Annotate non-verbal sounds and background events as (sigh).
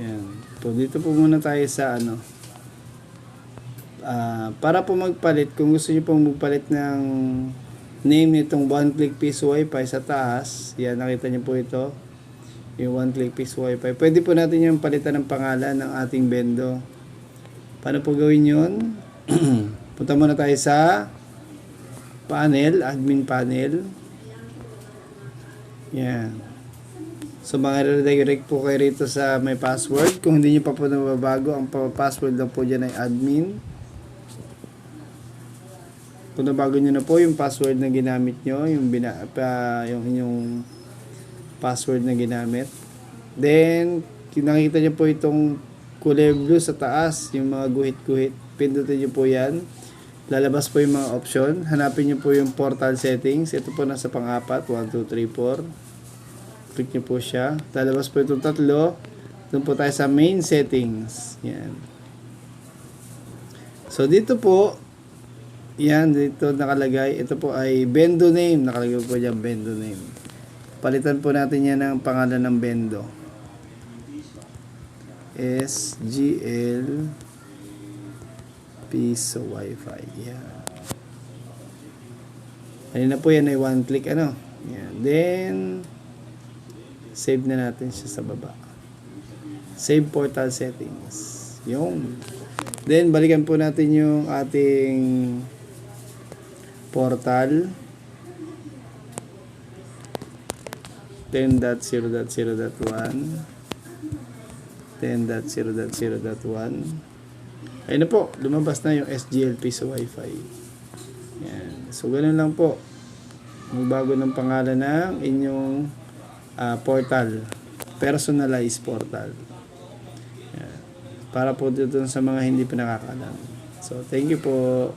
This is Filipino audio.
Yan. So, dito po muna tayo sa ano. Ah, para po magpalit, kung gusto niyo pong magpalit ng name nitong one click piece wifi sa taas, yan, nakita niyo po ito. Yung one click piece wifi. Pwede po natin yung palitan ng pangalan ng ating bendo. Paano po gawin yun? (clears throat) Punta muna tayo sa panel, admin panel. Yan. So, mga redirect po kayo rito sa may password. Kung hindi nyo pa po nababago, ang pa- password lang po dyan ay admin. Kung nabago nyo na po yung password na ginamit nyo, yung, bina, pa, yung inyong password na ginamit. Then, nakikita nyo po itong kulay blue sa taas, yung mga guhit-guhit. Pindutin nyo po yan. Lalabas po yung mga option. Hanapin nyo po yung portal settings. Ito po nasa pang-apat. 1, 2, 3, 4 click nyo po siya. Lalabas po itong tatlo. Doon po tayo sa main settings. Yan. So, dito po, yan, dito nakalagay. Ito po ay bendo name. Nakalagay po dyan, bendo name. Palitan po natin yan ng pangalan ng bendo. SGL Piso Wi-Fi. Yan. Ayun na po yan ay one click ano. Yan. Then, save na natin siya sa baba. Save portal settings. Yung. Then, balikan po natin yung ating portal. 10.0.0.1 10.0.0.1 Ayun na po, lumabas na yung SGLP sa Wi-Fi. Yan. So, ganun lang po. Magbago ng pangalan ng inyong ah, portal. Personalized portal. Yan. Para po dito sa mga hindi pa nakakalam. So, thank you po.